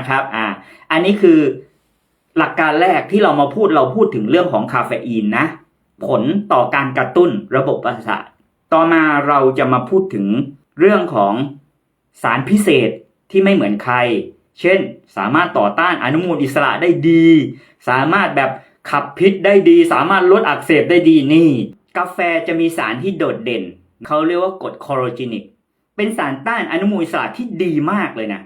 นะครับอ่าอันนี้คือหลักการแรกที่เรามาพูดเราพูดถึงเรื่องของคาเฟอีนนะ ผลต่อการกระตุ้นระบบประสาทต่อมาเราจะมาพูดถึงเรื่องของสารพิเศษที่ไม่เหมือนใคร เช่น สามารถต่อต้านอนุมูลอิสระได้ดี สามารถแบบขับพิษได้ดี สามารถลดอักเสบได้ดีนี่ กาแฟจะมีสารที่โดดเด่น เขาเรียกว่ากรดคอโรจินิก เป็นสารต้านอนุมูลอิสระที่ดีมากเลยนะ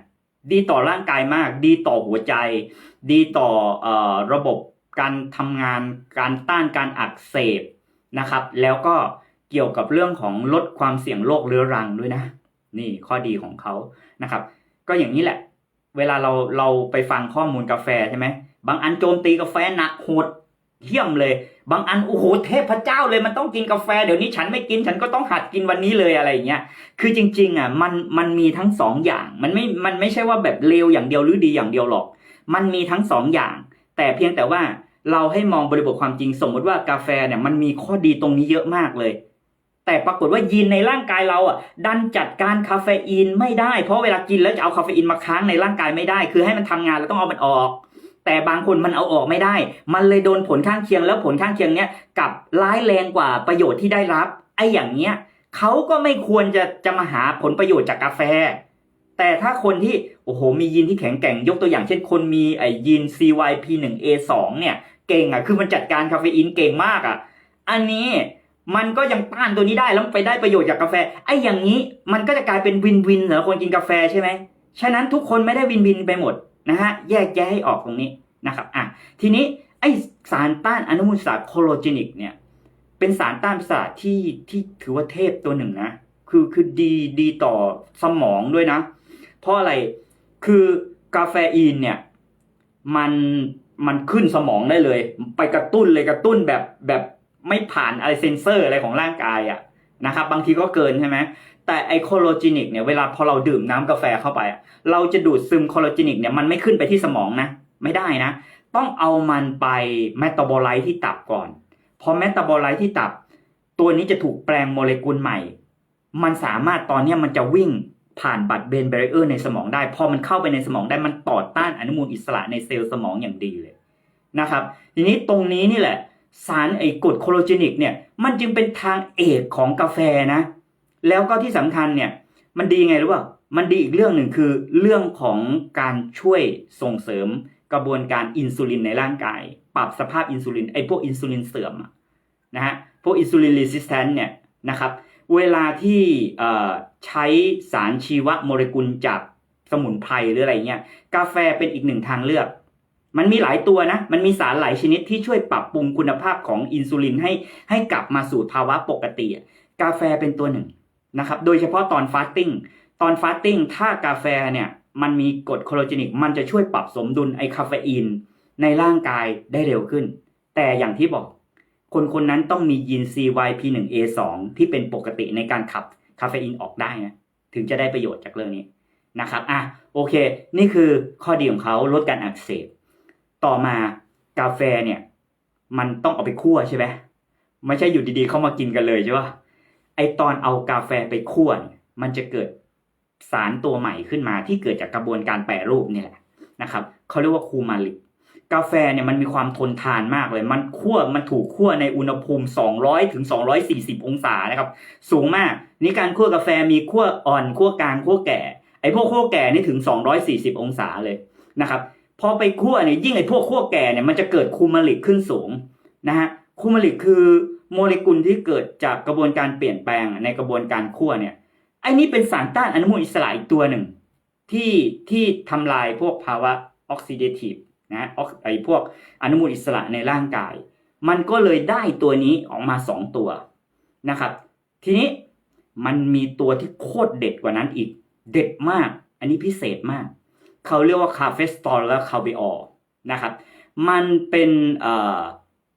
ดีต่อร่างกายมาก ดีต่อหัวใจ ดีต่ออระบบการทำงาน การต้านการอักเสบนะครับ แล้วก็เกี่ยวกับเรื่องของลดความเสี่ยงโรคเรื้อรังด้วยนะ นี่ข้อดีของเขานะครับ ก็อย่างนี้แหละ เวลาเราเราไปฟังข้อมูลกาแฟใช่ไหมบางอันโจมตีกาแฟหนักโหดเยี่ยมเลย บางอันโอ้โหเทพเจ้าเลยมันต้องกินกาแฟเดี๋ยวนี้ฉันไม่กินฉันก็ต้องหัดกินวันนี้เลยอะไรเงี้ยคือจริงๆอะมันมันมีทั้งสองอย่างมันไม่มันไม่ใช่ว่าแบบเลวอย่างเดียวหรือดีอย่างเดียวหรอก มันมีทั้งสองอย่าง แต่เพียงแต่ว่าเราให้มองบริบทความจริงสมมติว่ากาแฟเนี่ยมันมีข้อดีตรงนี้เยอะมากเลย แต่ปรากฏว่ายีนในร่างกายเราอะดันจัดการคาเฟอีนไม่ได้ เพราะเวลากินแล้วจะเอาคาเฟอีนมาค้างในร่างกายไม่ได้ คือให้มันทำงานแล้วต้องเอามันออก แต่บางคนมันเอาออกไม่ได้ มันเลยโดนผลข้างเคียงแล้วผลข้างเคียงเนี้ยกับร้ายแรงกว่าประโยชน์ที่ได้รับไอ้อย่างเนี้ยเขาก็ไม่ควรจะจะมาหาผลประโยชน์จากกาแฟ แต่ถ้าคนที่โอ้โหมียีนที่แข็งแกร่งยกตัวอย่างเช่นคนมีไอ้ยีน CYP1A2 เนี่ยเก่งอะคือมันจัดการคาเฟอีนเก่งมากอะ อันนี้มันก็ยังต้านตัวนี้ได้แล้วไปได้ประโยชน์จากกาแฟไอ้อย่างนี้มันก็จะกลายเป็นวินวินเหรอคนกินกาแฟใช่ไหมฉะนั้นทุกคนไม่ได้วินวินไปหมด นะฮะแยกแยะให้ออกตรงนี้นะครับอะทีนี้ไอสารต้านอนุมูลอิสระโคโลเจนิกเนี่ยเป็นสารต้านประสาทที่ที่ถือว่าเทพตัวหนึ่งนะคือคือดีดีต่อสมองด้วยนะ เพราะอะไรคือกาแฟอีนเนี่ยมันมันขึ้นสมองได้เลย ไปกระตุ้นเลยกระตุ้นแบบแบบไม่ผ่านอะไรเซนเซอร์อะไรของร่างกายอะ นะครับบางทีก็เกินใช่ไหมแต่ไอโคโลจินิกเนี่ยเวลาพอเราดื่มน้ำกาแฟเข้าไป เราจะดูดซึมโคโลจินิกเนี่ยมันไม่ขึ้นไปที่สมองนะ ไม่ได้นะ ต้องเอามันไปเมตาบอไลท์ที่ตับก่อน พอเมตาบอไลท์ที่ตับ ตัวนี้จะถูกแปลงโมเลกุลใหม่ มันสามารถตอนนี้มันจะวิ่งผ่านบัตรเบนเบรเออร์ในสมองได้ พอมันเข้าไปในสมองได้มันต่อต้านอนุมูลอิสระในเซลล์สมองอย่างดีเลยนะครับ ทีนี้ตรงนี้นี่แหละ สารไอ้กรดโคโลเจนิกเนี่ย มันจึงเป็นทางเอกของกาแฟนะ แล้วก็ที่สำคัญเนี่ย มันดีไงรู้ป่ะมันดีอีกเรื่องหนึ่งคือเรื่องของการช่วยส่งเสริมกระบวนการอินซูลินในร่างกาย ปรับสภาพอินซูลินไอ้พวกอินซูลินเสื่อมนะฮะพวกอินซูลินรีสิสแตนเนี่ยนะครับ เวลาที่ใช้สารชีวโมเลกุลจากสมุนไพรหรืออะไรเงี้ยกาแฟเป็นอีกหนึ่งทางเลือก มันมีหลายตัวนะ มันมีสารหลายชนิดที่ช่วยปรับปรุงคุณภาพของอินซูลินให้ให้กลับมาสู่ภาวะปกติ กาแฟเป็นตัวหนึ่งนะครับ โดยเฉพาะตอนฟาสติ้ง ตอนฟาสติ้งถ้ากาแฟเนี่ยมันมีกรดโคโลเจนิก มันจะช่วยปรับสมดุลไอคาเฟอีนในร่างกายได้เร็วขึ้น แต่อย่างที่บอก คนคนนั้นต้องมียีน CYP1A2 ที่เป็นปกติในการขับคาเฟอีนออกได้นะ ถึงจะได้ประโยชน์จากเรื่องนี้นะครับ อะ โอเค นี่คือข้อดีของเขาลดการอักเสบ ต่อมากาแฟเนี่ย มันต้องเอาไปคั่วใช่ไหมไม่ใช่อยู่ดีๆเข้ามากินกันเลยใช่ปะไอตอนเอากาแฟไปคั่วมันจะเกิดสารตัวใหม่ขึ้นมาที่เกิดจากกระบวนการแปรรูปนี่แหละนะครับเขาเรียกว่าคูมาลิกกาแฟเนี่ยมันมีความทนทานมากเลย มันคั่วมันถูกคั่วในอุณหภูมิ 200ถึง240 องศานะครับ สูงมาก นี่การคั่วกาแฟมีคั่วอ่อนคั่วกลางคั่วแก่ไอ้พวกคั่วแก่นี่ถึง 240 องศาเลยนะครับ พอไปคั่วเนี่ยยิ่งไอ้พวกคั่วแก่เนี่ยมันจะเกิดคูมาลิกขึ้นสูงนะฮะคูมาลิกคือโมเลกุลที่เกิดจากกระบวนการเปลี่ยนแปลงในกระบวนการคั่วเนี่ยไอ้นี่เป็นสารต้านอนุมูลอิสระอีกตัวหนึ่ง ที่ที่ทำลายพวกภาวะออกซิเดทีฟนะออกไอพวกอนุมูลอิสระในร่างกาย มันก็เลยได้ตัวนี้ออกมาสองตัวนะครับ ทีนี้มันมีตัวที่โคตรเด็ดกว่านั้นอีก เด็ดมาก อันนี้พิเศษมาก เขาเรียกว่าคาเฟสตอลและคาเบออนะครับ มันเป็น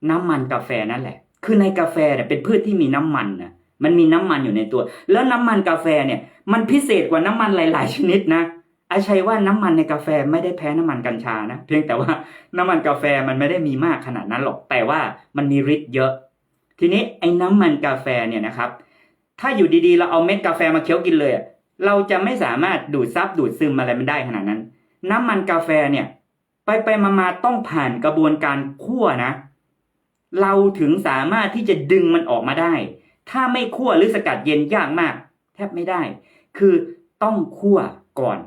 น้ำมันกาแฟนั่นแหละ คือในกาแฟเนี่ยเป็นพืชที่มีน้ำมันนะมันมีน้ำมันอยู่ในตัว แล้วน้ำมันกาแฟเนี่ย มันพิเศษกว่าน้ำมันหลาย ๆ ชนิดนะอาชัยว่าน้ำมันในกาแฟไม่ได้แพ้น้ำมันกัญชานะ เพียงแต่ว่าน้ำมันกาแฟมันไม่ได้มีมากขนาดนั้นหรอก แต่ว่ามันมีฤทธิ์เยอะ ทีนี้ไอ้น้ำมันกาแฟเนี่ยนะครับ ถ้าอยู่ดีๆ เราเอาเม็ดกาแฟมาเคี้ยวกินเลย เราจะไม่สามารถดูดซับดูดซึมอะไรมันได้ขนาดนั้น น้ำมันกาแฟเนี่ย ไปไปมามาต้องผ่านกระบวนการคั่วนะ เราถึงสามารถที่จะดึงมันออกมาได้ ถ้าไม่คั่วหรือสกัดเย็นยากมาก แทบไม่ได้ คือต้องคั่วก่อน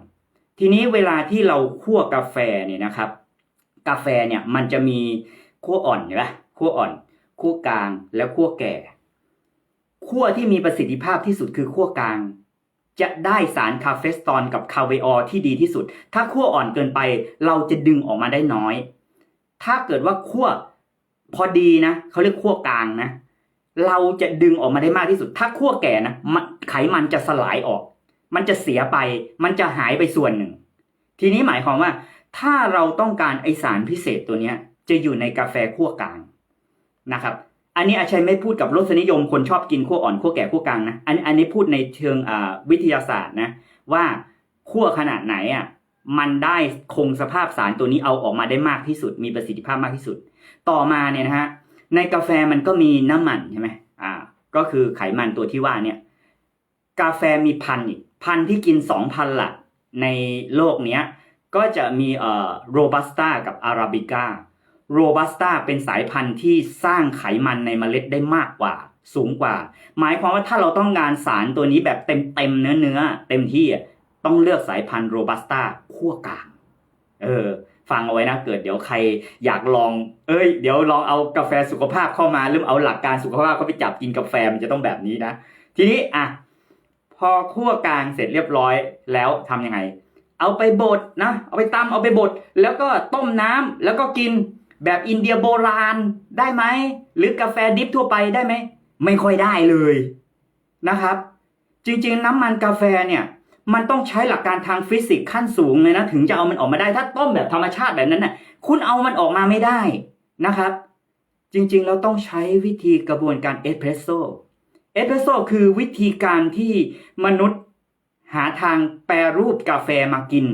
ทีนี้เวลาที่เราคั่วกาแฟเนี่ยนะครับ กาแฟเนี่ยมันจะมีคั่วอ่อนเห็นปะคั่วอ่อนคั่วกลางแล้วคั่วแก่คั่วที่มีประสิทธิภาพที่สุดคือคั่วกลาง จะได้สารคาเฟสตอนกับคาเวออที่ดีที่สุด ถ้าคั่วอ่อนเกินไปเราจะดึงออกมาได้น้อย ถ้าเกิดว่าคั่วพอดีนะเขาเรียกคั่วกลางนะ เราจะดึงออกมาได้มากที่สุด ถ้าคั่วแก่นะไขมันจะสลายออก มันจะเสียไป มันจะหายไปส่วนหนึ่ง ทีนี้หมายความว่า ถ้าเราต้องการไอสารพิเศษตัวเนี้ย จะอยู่ในกาแฟคั่วกลางนะครับ อันนี้อาชัยไม่พูดกับรสนิยมคนชอบกินขั้วอ่อนขั้วแก่ขั้วกลางนะอันอันนี้พูดในเชิงวิทยาศาสตร์นะว่าขั้วขนาดไหนอะมันได้คงสภาพสารตัวนี้เอาออกมาได้มากที่สุด มีประสิทธิภาพมากที่สุด ต่อมาเนี่ยนะฮะในกาแฟมันก็มีน้ำมันใช่ไหมอ่า ก็คือไขมันตัวที่ว่าเนี่ย กาแฟมีพันอีกพันที่กินสองพันละในโลกเนี้ยก็จะมีเอ่อโรบัสต้ากับอาราบิก้า โรบัสต้าเป็นสายพันธุ์ที่สร้างไขมันในเมล็ดได้มากกว่า สูงกว่า หมายความว่าถ้าเราต้องการสารตัวนี้แบบเต็มเต็มเนื้อเนื้อเต็มที่ต้องเลือกสายพันธุ์โรบัสต้าขั้วกลาง เออ ฟังเอาไว้นะ เกิดเดี๋ยวใครอยากลอง เอ้ย เดี๋ยวลองเอากาแฟสุขภาพเข้ามาหรือเอาหลักการสุขภาพเข้าไปจับกินกาแฟมันจะต้องแบบนี้นะ ทีนี้อะพอคั่วกลางเสร็จเรียบร้อยแล้วทำยังไง เอาไปบดนะ เอาไปตำเอาไปบดแล้วก็ต้มน้ำแล้วก็กิน แบบอินเดียโบราณได้ไหม หรือกาแฟดิฟทั่วไปได้ไหม ไม่ค่อยได้เลยนะครับ จริงๆ น้ำมันกาแฟเนี่ยมันต้องใช้หลักการทางฟิสิกส์ขั้นสูงเลยนะ ถึงจะเอามันออกมาได้ถ้าต้มแบบธรรมชาติแบบนั้นน่ะคุณเอามันออกมาไม่ได้นะครับ จริงๆ เราต้องใช้วิธีกระบวนการเอสเพรสโซเอสเพรสโซคือวิธีการที่มนุษย์หาทางแปรรูปกาแฟมากิน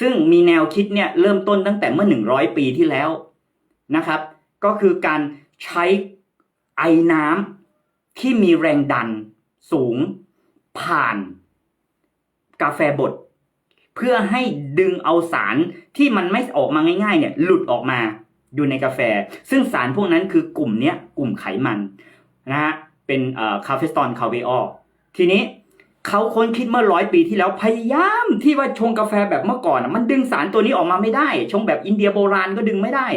ซึ่งมีแนวคิดเนี่ยเริ่มต้นตั้งแต่เมื่อ 100 ปีที่แล้ว นะครับ ก็คือการใช้ไอน้ำที่มีแรงดันสูงผ่านกาแฟบดเพื่อให้ดึงเอาสารที่มันไม่ออกมาง่ายๆเนี่ยหลุดออกมาอยู่ในกาแฟ ซึ่งสารพวกนั้นคือกลุ่มเนี้ยกลุ่มไขมันนะฮะเป็นคาเฟสตอนคาเวออทีนี้เขาค้นคิดเมื่อร้อยปีที่แล้วพยายามที่ว่าชงกาแฟแบบเมื่อก่อนมันดึงสารตัวนี้ออกมาไม่ได้ ชงแบบอินเดียโบราณก็ดึงไม่ได้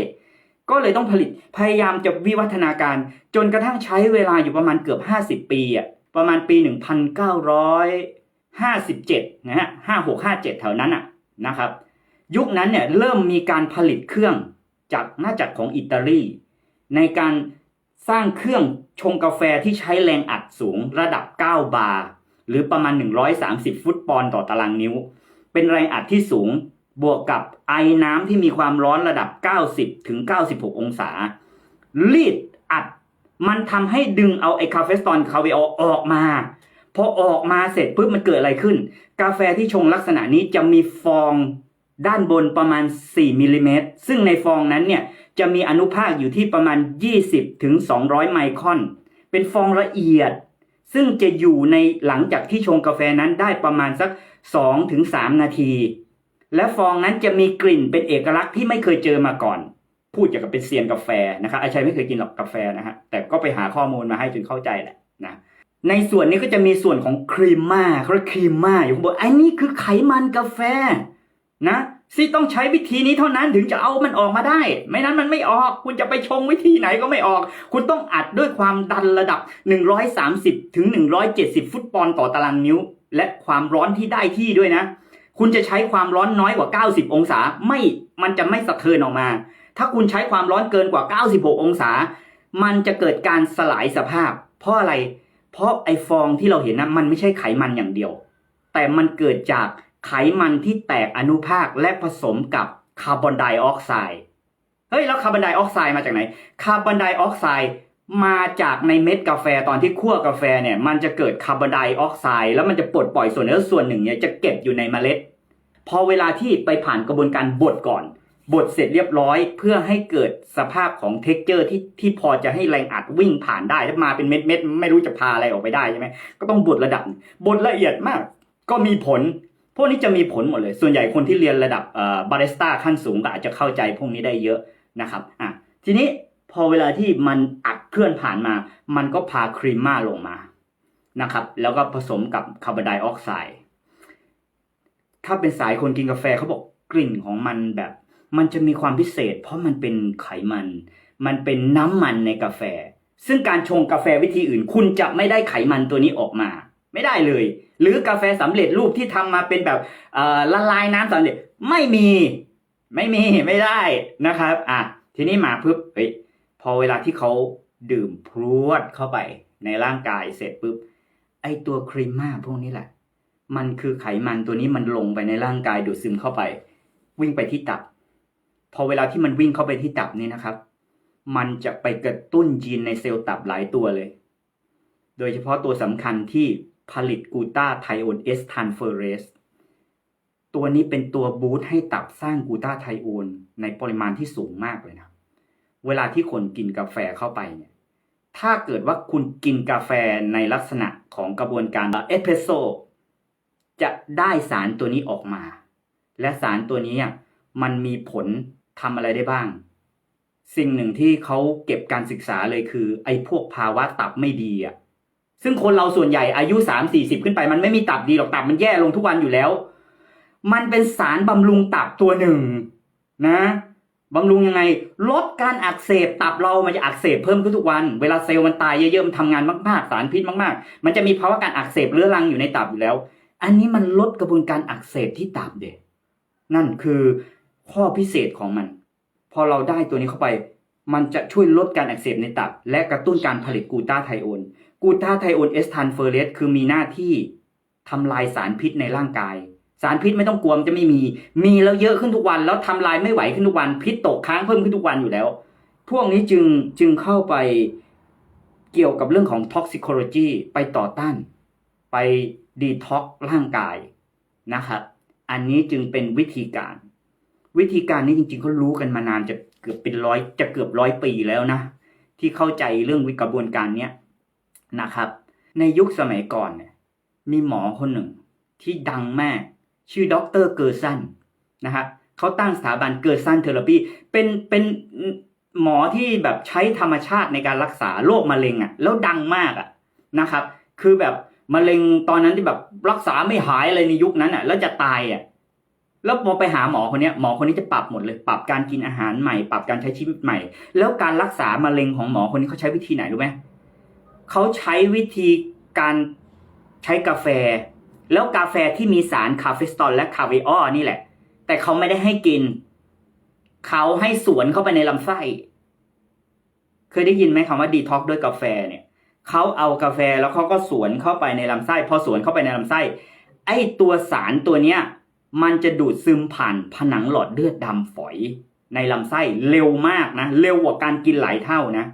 ก็เลยต้องผลิตพยายามจะวิวัฒนาการ จนกระทั่งใช้เวลาอยู่ประมาณเกือบ 50 ปีอะประมาณปี 1957 นะฮะ 5657 แถวนั้นอะนะครับ ยุคนั้นเนี่ยเริ่มมีการผลิตเครื่องจากน่าจากของอิตาลี ในการสร้างเครื่องชงกาแฟที่ใช้แรงอัดสูงระดับ 9 บาร์หรือประมาณ 130 ฟุตปอนด์ต่อตารางนิ้ว เป็นแรงอัดที่สูง บวกกับไอน้ำที่มีความร้อนระดับ 90 ถึง 96 องศา รีดอัด มันทำให้ดึงเอาไอคาเฟสตอนคาเวอออกมา พอออกมาเสร็จปุ๊บมันเกิดอะไรขึ้น กาแฟที่ชงลักษณะนี้จะมีฟองด้านบนประมาณ 4 มิลลิเมตร ซึ่งในฟองนั้นเนี่ย จะมีอนุภาคอยู่ที่ประมาณ 20 ถึง 200 ไมครอน เป็นฟองละเอียด ซึ่งจะอยู่ในหลังจากที่ชงกาแฟนั้นได้ประมาณสัก2ถึง3นาที และฟองนั้นจะมีกลิ่นเป็นเอกลักษณ์ที่ไม่เคยเจอมาก่อน พูดอย่างกับเป็นเซียนกาแฟนะครับอาชัยไม่เคยกินหรอกกาแฟนะฮะแต่ก็ไปหาข้อมูลมาให้จนเข้าใจแหละนะในส่วนนี้ก็จะมีส่วนของครีมมาเขาเรียกครีมมาอยู่ข้างบนไอ้นี่คือไขมันกาแฟนะซี่ต้องใช้วิธีนี้เท่านั้นถึงจะเอามันออกมาได้ ไม่นั้นมันไม่ออก คุณจะไปชงวิธีไหนก็ไม่ออก คุณต้องอัดด้วยความดันระดับ 130 ถึง 170 ฟุตปอนด์ต่อตารางนิ้ว และความร้อนที่ได้ที่ด้วยนะ คุณจะใช้ความร้อนน้อยกว่า 90 องศาไม่มันจะไม่สะเทือนออกมา ถ้าคุณใช้ความร้อนเกินกว่า 96 องศา มันจะเกิดการสลายสภาพ เพราะอะไร เพราะไอฟองที่เราเห็นนะมันไม่ใช่ไขมันอย่างเดียว แต่มันเกิดจากไขมันที่แตกอนุภาคและผสมกับคาร์บอนไดออกไซด์เฮ้ยแล้วคาร์บอนไดออกไซด์มาจากไหนคาร์บอนไดออกไซด์ มาจากในเม็ดกาแฟตอนที่คั่วกาแฟเนี่ยมันจะเกิดคาร์บอนไดออกไซด์แล้วมันจะปลดปล่อยส่วนเนื้อส่วนหนึ่งเนี่ยจะเก็บอยู่ในเมล็ด พอเวลาที่ไปผ่านกระบวนการบดก่อน บดเสร็จเรียบร้อย เพื่อให้เกิดสภาพของเท็กเจอร์ที่ที่พอจะให้แรงอัดวิ่งผ่านได้ถ้ามาเป็นเม็ดเม็ดๆไม่รู้จะพาอะไรออกไปได้ใช่ไหมก็ต้องบดระดับ บดละเอียดมาก ก็มีผล พวกนี้จะมีผลหมดเลย ส่วนใหญ่คนที่เรียนระดับบาริสต้าขั้นสูงก็อาจจะเข้าใจพวกนี้ได้เยอะนะครับอะทีนี้พอเวลาที่มันอัด เคลื่อนผ่านมา มันก็พาครีมมาลงมานะครับ แล้วก็ผสมกับคาร์บอนไดออกไซด์ถ้าเป็นสายคนกินกาแฟเขาบอกกลิ่นของมันแบบ มันจะมีความพิเศษ เพราะมันเป็นไขมัน มันเป็นน้ำมันในกาแฟ ซึ่งการชงกาแฟวิธีอื่น คุณจะไม่ได้ไขมันตัวนี้ออกมา ไม่ได้เลย หรือกาแฟสำเร็จรูปที่ทำมาเป็นแบบละลายน้ำสำเร็จไม่มี ไม่มีไม่ได้นะครับ อะทีนี้มาปุ๊บเฮ้ยพอเวลาที่เขา ดื่มพรวดเข้าไปในร่างกายเสร็จปุ๊บไอตัวครีมมาพวกนี้แหละ มันคือไขมันตัวนี้มันลงไปในร่างกายดูดซึมเข้าไป วิ่งไปที่ตับ พอเวลาที่มันวิ่งเข้าไปที่ตับนี่นะครับ มันจะไปกระตุ้นยีนในเซลล์ตับหลายตัวเลย โดยเฉพาะตัวสำคัญที่ผลิตกูตาไทโอนเอสทันเฟอเรสตัวนี้เป็นตัวบูตให้ตับสร้างกูตาไทโอนในปริมาณที่สูงมากเลยนะ เวลาที่คนกินกาแฟเข้าไปเนี่ยถ้าเกิดว่าคุณกินกาแฟในลักษณะของกระบวนการเอสเพรสโซจะได้สารตัวนี้ออกมา และสารตัวนี้อะมันมีผลทำอะไรได้บ้าง สิ่งหนึ่งที่เขาเก็บการศึกษาเลยคือ ไอ้พวกภาวะตับไม่ดีอะซึ่งคนเราส่วนใหญ่อายุสามสี่สิบขึ้นไป มันไม่มีตับดีหรอกตับมันแย่ลงทุกวันอยู่แล้ว มันเป็นสารบำรุงตับตัวหนึ่งนะ บำรุงยังไง ลดการอักเสบตับเรามันจะอักเสบเพิ่มขึ้นทุกวัน เวลาเซลล์มันตายเยอะๆมันทำงานมากๆ สารพิษมากๆ มันจะมีภาวะการอักเสบเรื้อรังอยู่ในตับอยู่แล้ว อันนี้มันลดกระบวนการอักเสบที่ตับเด็นั่นคือข้อพิเศษของมัน พอเราได้ตัวนี้เข้าไป มันจะช่วยลดการอักเสบในตับ และกระตุ้นการผลิตกูตาไทโอน กูตาไทโอนเอสทันเฟอร์เรสคือมีหน้าที่ทำลายสารพิษในร่างกายารพิษไม่ต้องกลัวมันจะไม่มี มีแล้วเยอะขึ้นทุกวัน แล้วทำลายไม่ไหวขึ้นทุกวัน พิษตกค้างเพิ่มขึ้นทุกวันอยู่แล้ว พวกนี้จึงจึงเข้าไปเกี่ยวกับเรื่องของ toxicology ไปต่อต้าน ไปดีท็อกร่างกายนะครับ อันนี้จึงเป็นวิธีการ วิธีการนี้จริงๆเขารู้กันมานานจะเกือบเป็นร้อยจะเกือบร้อยปีแล้วนะ ที่เข้าใจเรื่องวิกระบวนการเนี้ยนะครับ ในยุคสมัยก่อนเนี่ยมีหมอคนหนึ่งที่ดังมาก ชื่อด็อกเตอร์เกอร์ซันนะครับเขาตั้งสถาบันเกอร์ซันเทอราปีเป็นเป็นหมอที่แบบใช้ธรรมชาติในการรักษาโรคมะเร็งอะ่ะแล้วดังมากอะ่ะนะครับ คือแบบมะเร็งตอนนั้นที่แบบรักษาไม่หายอะไรในยุคนั้นอะ่ะ แล้วจะตายอะ่ะแล้วพอไปหาหมอคนเนี้ยหมอคนนี้จะปรับหมดเลย ปรับการกินอาหารใหม่ ปรับการใช้ชีวิตใหม่ แล้วการรักษามะเร็งของหมอคนนี้เขาใช้วิธีไหนรู้ไหมเขาใช้วิธีการใช้กาแฟ แล้วกาแฟที่มีสารคาเฟสตอลและคาเวออนี่แหละ แต่เขาไม่ได้ให้กิน เขาให้สวนเข้าไปในลำไส้ เคยได้ยินไหมคำว่าดีท็อกด้วยกาแฟเนี่ยเขาเอากาแฟแล้วเขาก็สวนเข้าไปในลำไส้พอสวนเข้าไปในลำไส้ ไอ้ตัวสารตัวเนี้ยมันจะดูดซึมผ่านผนังหลอดเลือดดำฝอย ในลำไส้เร็วมากนะเร็วกว่าการกินหลายเท่านะ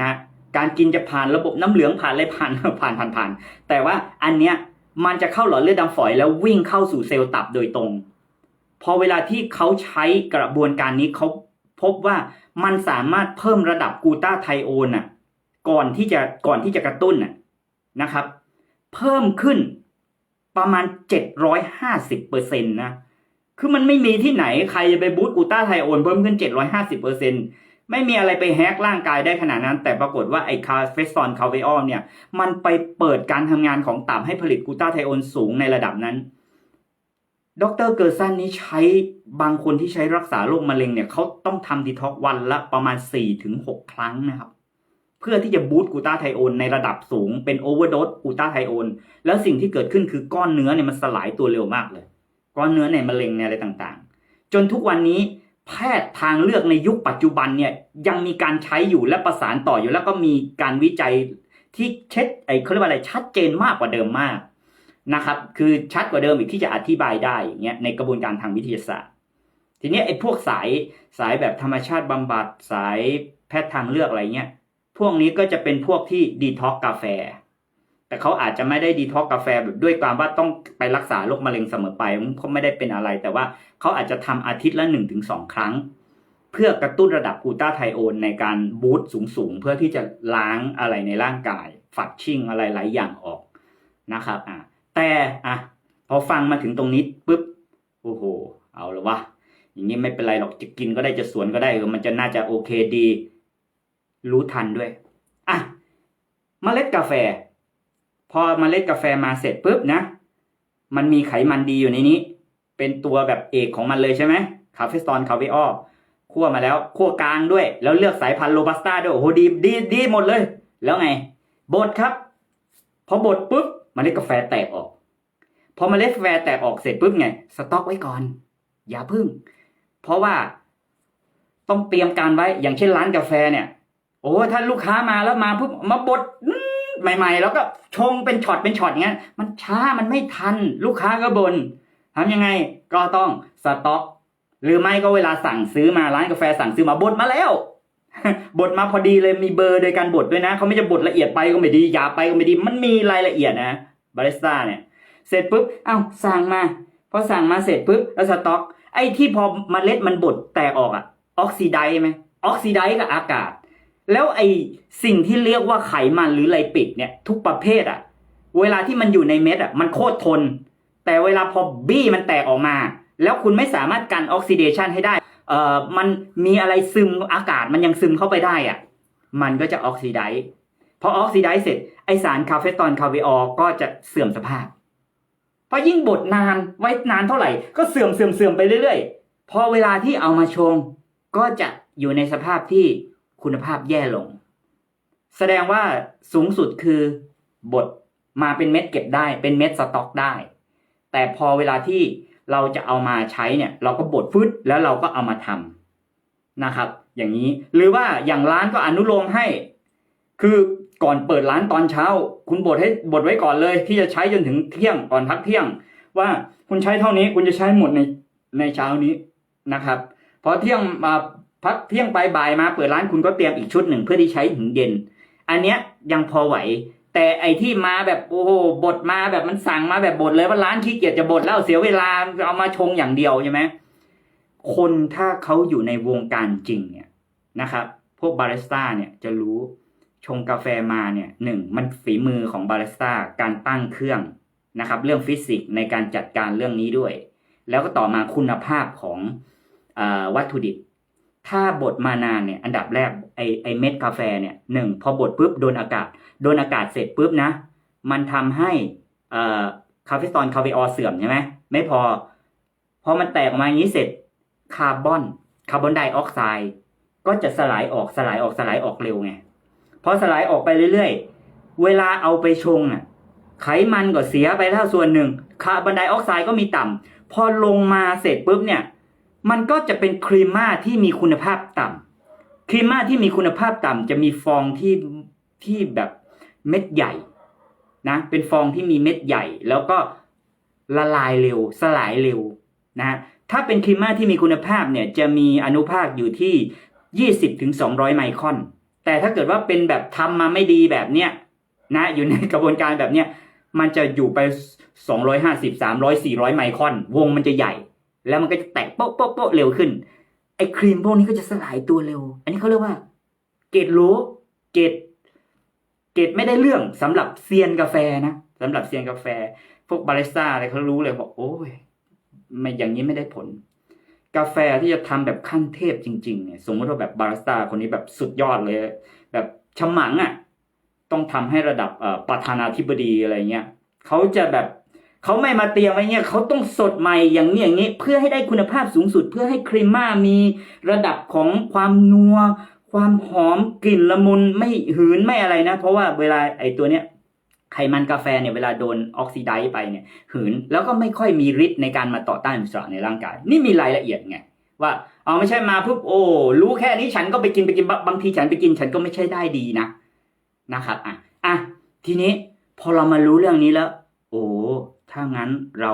นะการกินจะผ่านระบบน้ำเหลืองผ่านอะไรผ่านผ่านผ่านผ่าน แต่ว่าอันเนี้ย มันจะเข้าหลอดเลือดดำฝอยแล้ววิ่งเข้าสู่เซลล์ตับโดยตรง พอเวลาที่เขาใช้กระบวนการนี้เขาพบว่ามันสามารถเพิ่มระดับกูตาไทโอนอะก่อนที่จะก่อนที่จะกระตุ้นน่ะนะครับ เพิ่มขึ้นประมาณ 750เปอร์เซ็นต์นะคือมันไม่มีที่ไหนใครจะไปบูตกูตาไทโอนเพิ่มขึ้น 750เปอร์เซ็นต์ ไม่มีอะไรไปแฮกร่างกายได้ขนาดนั้น แต่ปรากฏว่าไอ้คาเฟสซอนคาเวออเนี่ย มันไปเปิดการทำงานของตับให้ผลิตกูต้าไทโอนสูงในระดับนั้น ดรเกอร์ซันนี้ใช้บางคนที่ใช้รักษาโรคมะเร็งเนี่ยเขาต้องทำดีท็อกวันละประมาณ 4-6 ครั้งนะครับ เพื่อที่จะบูตกูต้าไทโอนในระดับสูงเป็นโอเวอร์โดสกูต้าไทโอนแล้วสิ่งที่เกิดขึ้นคือก้อนเนื้อเนี่ยมันสลายตัวเร็วมากเลย ก้อนเนื้อในมะเร็งในอะไรต่างๆ จนทุกวันนี้ แพทย์ทางเลือกในยุคปัจจุบันเนี่ยยังมีการใช้อยู่และประสานต่ออยู่ แล้วก็มีการวิจัยที่เช็ดไอ้เขาเรียกว่าอะไรชัดเจนมากกว่าเดิมมากนะครับ คือชัดกว่าเดิมอีกที่จะอธิบายได้เงี้ยในกระบวนการทางวิทยาศาสตร์ ทีนี้ไอ้พวกสายสายแบบธรรมชาติบำบัดสายแพทย์ทางเลือกอะไรเงี้ยพวกนี้ก็จะเป็นพวกที่ดีท็อกกาแฟ แต่เขาอาจจะไม่ได้ดีท็อกกาแฟแบบด้วยความว่าต้องไปรักษาโรคมะเร็งเสมอไปเขาไม่ได้เป็นอะไร แต่ว่าเขาอาจจะทำอาทิตย์ละหนึ่งถึงสองครั้ง เพื่อกระตุ้นระดับกูต้าไทโอนในการบูตสูงๆ เพื่อที่จะล้างอะไรในร่างกาย ฝัดชิ่งอะไรหลายอย่างออกนะครับอะแต่อะพอฟังมาถึงตรงนี้ปุ๊บโอ้โห เอาละวะอย่างนี้ไม่เป็นไรหรอกจะกินก็ได้จะสวนก็ได้เออมันจะน่าจะโอเคดี รู้ทันด้วยอะเมล็ดกาแฟ พอเมล็ดกาแฟมาเสร็จปุ๊บนะ มันมีไขมันดีอยู่ในนี้ เป็นตัวแบบเอกของมันเลยใช่ไหมคาเฟสตอนคาเวออคั่วมาแล้วคั่วกลางด้วย แล้วเลือกสายพันธุ์โรบัสต้าด้วยโอ้โหดีดีดีหมดเลย แล้วไงบดครับ พอบดปุ๊บเมล็ดกาแฟแตกออก พอเมล็ดกาแฟแตกออกเสร็จปุ๊บไงสต็อกไว้ก่อน อย่าพึ่ง เพราะว่าต้องเตรียมการไว้อย่างเช่นร้านกาแฟเนี่ย โอ้ถ้าลูกค้ามาแล้วมาปุ๊บมาบดอื ใหม่ ๆ แล้วก็ชงเป็นช็อตเป็นช็อตอย่างเงี้ยมันช้ามันไม่ทันลูกค้าก็บน่นทำยังไงก็ต้องสต็อก หรือไม่ก็เวลาสั่งซื้อมาร้านกาแฟสั่งซื้อมาบดมาแล้วบดมาพอดีเลยมีเบอร์โดยการบดด้วยนะเขาไม่จะบดละเอียดไปก็ไม่ดีหยาบไปก็ไม่ดี มันมีรายละเอียดนะบาริสต้าเนี่ย เสร็จปุ๊บเอ้าสั่งมาพอสั่งมาเสร็จปุ๊บแล้วสต็อก ไอ้ที่พอมเมล็ดมันบดแตกออกอะออกซิไดซ์ไหมออกซิไดซ์กับอากาศ แล้วไอ้สิ่งที่เรียกว่าไขมันหรือไลปิดเนี่ย ทุกประเภทอะเวลาที่มันอยู่ในเม็ดอะมันโคตรทน แต่เวลาพอบี้มันแตกออกมา แล้วคุณไม่สามารถกันออกซิเดชันให้ได้เอ่อมันมีอะไรซึมอากาศมันยังซึมเข้าไปได้อะมันก็จะออกซิไดซ์พอออกซิไดซ์เสร็จไอสารคาเฟตอนคาเวออก็จะเสื่อมสภาพพราะยิ่งบดนานไว้นานเท่าไหร่ก็เสื่อมเสื่อมเสื่อมไปเรื่อยๆ พอเวลาที่เอามาชงก็จะอยู่ในสภาพที่ คุณภาพแย่ลง แสดงว่าสูงสุดคือบดมาเป็นเม็ดเก็บได้เป็นเม็ดสต็อกได้ แต่พอเวลาที่เราจะเอามาใช้เนี่ย เราก็บดฟึดแล้วเราก็เอามาทำนะครับ อย่างนี้หรือว่าอย่างร้านก็อนุโลมให้ คือก่อนเปิดร้านตอนเช้า คุณบดให้บดไว้ก่อนเลย ที่จะใช้จนถึงเที่ยงก่อนพักเที่ยง ว่าคุณใช้เท่านี้คุณจะใช้หมดในในเช้านี้นะครับพอเที่ยงมา พักเที่ยงไปบ่ายมาเปิดร้านคุณก็เตรียมอีกชุดหนึ่งเพื่อที่ใช้ถึงเย็น อันเนี้ยยังพอไหว แต่ไอที่มาแบบโอ้โหบดมาแบบมันสั่งมาแบบบดเลยว่าร้านขี้เกียจจะบดแล้วเสียเวลาเอามาชงอย่างเดียวใช่ไหมคนถ้าเขาอยู่ในวงการจริงเนี่ยนะครับ พวกบาริสต้าเนี่ยจะรู้ชงกาแฟมาเนี่ยหนึ่งมันฝีมือของบาริสต้าการตั้งเครื่องนะครับ เรื่องฟิสิกส์ในการจัดการเรื่องนี้ด้วย แล้วก็ต่อมาคุณภาพของอวัตถุดิบ ถ้าบดมานานเนี่ยอันดับแรกไอไอเม็ดกาแฟเนี่ยหนึ่งพอบดปุ๊บโดนอากาศ โดนอากาศเสร็จปุ๊บนะ มันทำให้อ่าคาเฟตอนคาเฟออเสื่อมใช่ไหมไม่พอ พอมันแตกออกมาอย่างนี้เสร็จคาร์บอนคาร์บอนไดออกไซด์ก็จะสลายออกสลายออกสลายออกเร็วไงพอสลายออกไปเรื่อยๆ เวลาเอาไปชงอะไขมันก็เสียไปแล้วส่วนหนึ่งคาร์บอนไดออกไซด์ก็มีต่ำพอลงมาเสร็จปุ๊บเนี่ย มันก็จะเป็นครีมม่าที่มีคุณภาพต่ำครีมม่าที่มีคุณภาพต่ำจะมีฟองที่ที่แบบเม็ดใหญ่นะเป็นฟองที่มีเม็ดใหญ่ แล้วก็ละลายเร็ว สลายเร็วนะถ้าเป็นครีมม่าที่มีคุณภาพเนี่ยจะมีอนุภาคอยู่ที่ 20ถึง200 ไมครอน แต่ถ้าเกิดว่าเป็นแบบทำมาไม่ดีแบบเนี้ยนะอยู่ในกระบวนการแบบเนี้ยมันจะอยู่ไป 250 300 400 ไมครอน วงมันจะใหญ่ แล้วมันก็จะแตกโป๊ะโป๊ะโป๊ะเร็วขึ้น ไอ้ครีมพวกนี้ก็จะสลายตัวเร็ว อันนี้เขาเรียกว่า เกรดโลเกรดเกรดไม่ได้เรื่องสำหรับเซียนกาแฟนะสำหรับเซียนกาแฟ พวกบาริสต้าอะไรเขารู้เลยบอกโอ้ยไม่อย่างนี้ไม่ได้ผล กาแฟที่จะทำแบบขั้นเทพจริงๆเนี่ยสมมติว่าแบบบาริสต้าคนนี้แบบสุดยอดเลย แบบฉมังอะ่ะ ต้องทำให้ระดับประธานาธิบดีอะไรเงี้ยเขาจะแบบ เขาไม่มาเตรียมไว้เนี่ยเขาต้องสดใหม่อย่างนี้อย่างนี้ เพื่อให้ได้คุณภาพสูงสุด เพื่อให้ครีมม่ามีระดับของความนัว ความหอมกลิ่นละมุนไม่หืนไม่อะไรนะ เพราะว่าเวลาไอ้ตัวเนี้ยไขมันกาแฟเนี่ยเวลาโดนออกซิไดซ์ไปเนี่ยหืนแล้วก็ไม่ค่อยมีฤทธิ์ในการมาต่อต้านอิสระในร่างกาย นี่มีรายละเอียดไงว่าเอาไม่ใช่มาปุ๊บโอ้รู้แค่นี้ฉันก็ไปกินไปกินบางบางทีฉันไปกินฉันก็ไม่ใช่ได้ดีนะนะครับอะอะทีนี้พอเรามารู้เรื่องนี้แล้ว โอ้ ถ้างั้นเรา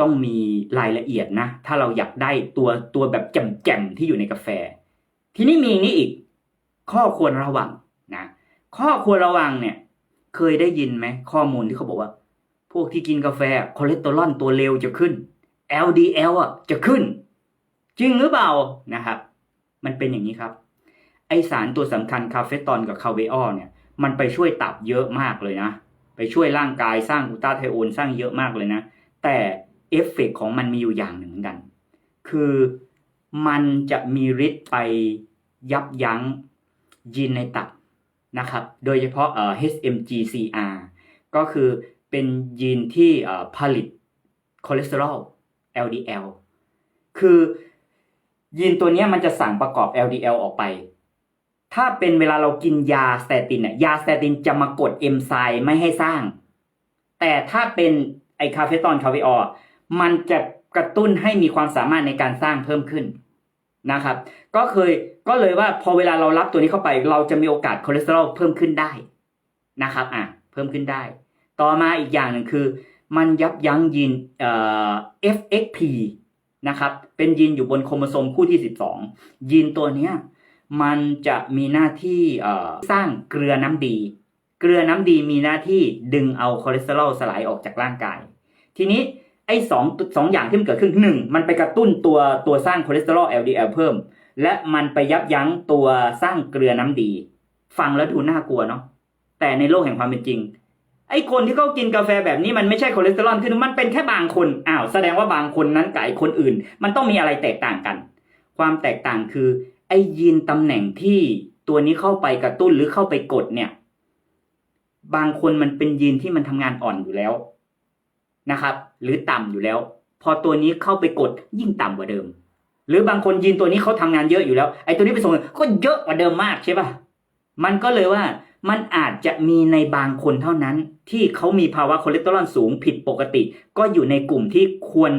ต้องมีรายละเอียดนะ ถ้าเราอยากได้ตัวตัวแบบแจ่มๆที่อยู่ในกาแฟ ทีนี้มีอย่างนี้อีก ข้อควรระวังนะข้อควรระวังเนี่ย เคยได้ยินไหมข้อมูลที่เขาบอกว่า พวกที่กินกาแฟคอเลสเตอรอลตัวเลวจะขึ้น LDL อะจะขึ้น จริงหรือเปล่านะครับ มันเป็นอย่างนี้ครับ ไอสารตัวสำคัญคาเฟตอนกับคาเวออเนี่ย มันไปช่วยตับเยอะมากเลยนะ ช่วยร่างกายสร้างกูตาไทโอนสร้างเยอะมากเลยนะ แต่เอฟเฟกต์ของมันมีอยู่อย่างหนึ่งเหมือนกัน คือมันจะมีฤทธิ์ไปยับยั้งยีนในตับนะครับ โดยเฉพาะเอ่อ HMGCR ก็คือเป็นยีนที่เอ่อผลิตคอเลสเตอรอล LDL คือยีนตัวนี้มันจะสั่งประกอบ LDL ออกไป ถ้าเป็นเวลาเรากินยาสเตตินเนี่ยยาสเตตินจะมากดเอนไซม์ไม่ให้สร้าง แต่ถ้าเป็นไอคาเฟตอนคาเฟออมันจะกระตุ้นให้มีความสามารถในการสร้างเพิ่มขึ้นนะครับ ก็เคยก็เลยว่าพอเวลาเรารับตัวนี้เข้าไป เราจะมีโอกาสคอเลสเตอรอลเพิ่มขึ้นได้นะครับอะเพิ่มขึ้นได้ ต่อมาอีกอย่างหนึ่งคือ มันยับยั้งยีนเอ่อ FXP นะครับเป็นยีนอยู่บนโครโมโซมคู่ที่ 12 ยีนตัวเนี้ย มันจะมีหน้าที่สร้างเกลือน้ำดี เกลือน้ำดีมีหน้าที่ดึงเอาคอเลสเตอรอลสลายออกจากร่างกาย ทีนี้ไอ้สองสองอย่างที่มันเกิดขึ้นหนึ่งมันไปกระตุ้นตัวตัวสร้างคอเลสเตอรอล LDL เพิ่ม และมันไปยับยั้งตัวสร้างเกลือน้ำดี ฟังแล้วดูน่ากลัวเนาะแต่ในโลกแห่งความเป็นจริงไอ้คนที่เขากินกาแฟแบบนี้มันไม่ใช่คอเลสเตอรอลขึ้นมันเป็นแค่บางคนอ้าวแสดงว่าบางคนนั้นกับไอ้คนอื่น มันต้องมีอะไรแตกต่างกัน ความแตกต่างคือ ไอ้ยีนตำแหน่งที่ตัวนี้เข้าไปกระตุ้นหรือเข้าไปกดเนี่ย บางคนมันเป็นยีนที่มันทำงานอ่อนอยู่แล้วนะครับ หรือต่ำอยู่แล้ว พอตัวนี้เข้าไปกดยิ่งต่ำกว่าเดิม หรือบางคนยีนตัวนี้เขาทำงานเยอะอยู่แล้ว ไอ้ตัวนี้ไปส่งก็เยอะกว่าเดิมมากใช่ปะมันก็เลยว่ามันอาจจะมีในบางคนเท่านั้น ที่เขามีภาวะคอเลสเตอรอลสูงผิดปกติ ก็อยู่ในกลุ่มที่ควร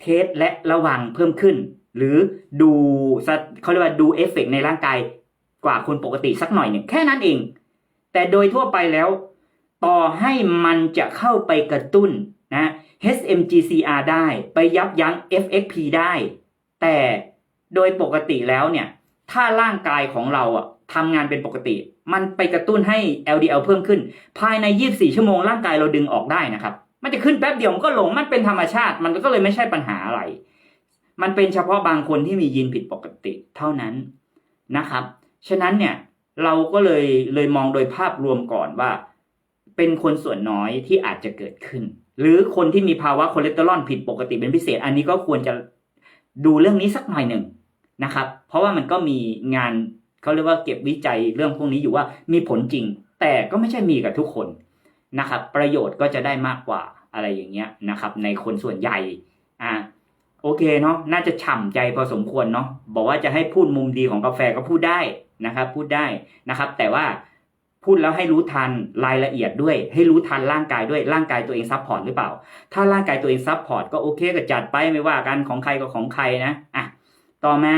เทสและระวังเพิ่มขึ้น หรือดูเขาเรียกว่าดูเอฟเฟกต์ในร่างกายกว่าคนปกติสักหน่อยหนึ่งแค่นั้นเอง แต่โดยทั่วไปแล้ว ต่อให้มันจะเข้าไปกระตุ้นนะ HMGCR ได้ไปยับยั้ง FXP ได้ แต่โดยปกติแล้วเนี่ย ถ้าร่างกายของเราอะทำงานเป็นปกติ มันไปกระตุ้นให้ LDL เพิ่มขึ้น ภายใน 24 ชั่วโมงร่างกายเราดึงออกได้นะครับ มันจะขึ้นแป๊บเดียวมันก็ลงมันเป็นธรรมชาติ มันก็เลยไม่ใช่ปัญหาอะไร มันเป็นเฉพาะบางคนที่มียีนผิดปกติเท่านั้นนะครับ ฉะนั้นเนี่ยเราก็เลยเลยมองโดยภาพรวมก่อนว่า เป็นคนส่วนน้อยที่อาจจะเกิดขึ้น หรือคนที่มีภาวะคอเลสเตอรอลผิดปกติเป็นพิเศษ อันนี้ก็ควรจะดูเรื่องนี้สักหน่อยหนึ่งนะครับ เพราะว่ามันก็มีงานเขาเรียกว่าเก็บวิจัยเรื่องพวกนี้อยู่ว่ามีผลจริง แต่ก็ไม่ใช่มีกับทุกคนนะครับ ประโยชน์ก็จะได้มากกว่าอะไรอย่างเงี้ยนะครับ ในคนส่วนใหญ่อ่า โอเคเนาะน่าจะฉ่ำใจพอสมควรเนาะบอกว่าจะให้พูดมุมดีของกาแฟก็พูดได้นะครับ พูดได้นะครับ แต่ว่าพูดแล้วให้รู้ทันรายละเอียดด้วย ให้รู้ทันร่างกายด้วยร่างกายตัวเองซับพอร์ตหรือเปล่า ถ้าร่างกายตัวเองซับพอร์ตก็โอเคก็จัดไปไม่ว่ากันของใครก็ของใครนะอะต่อมา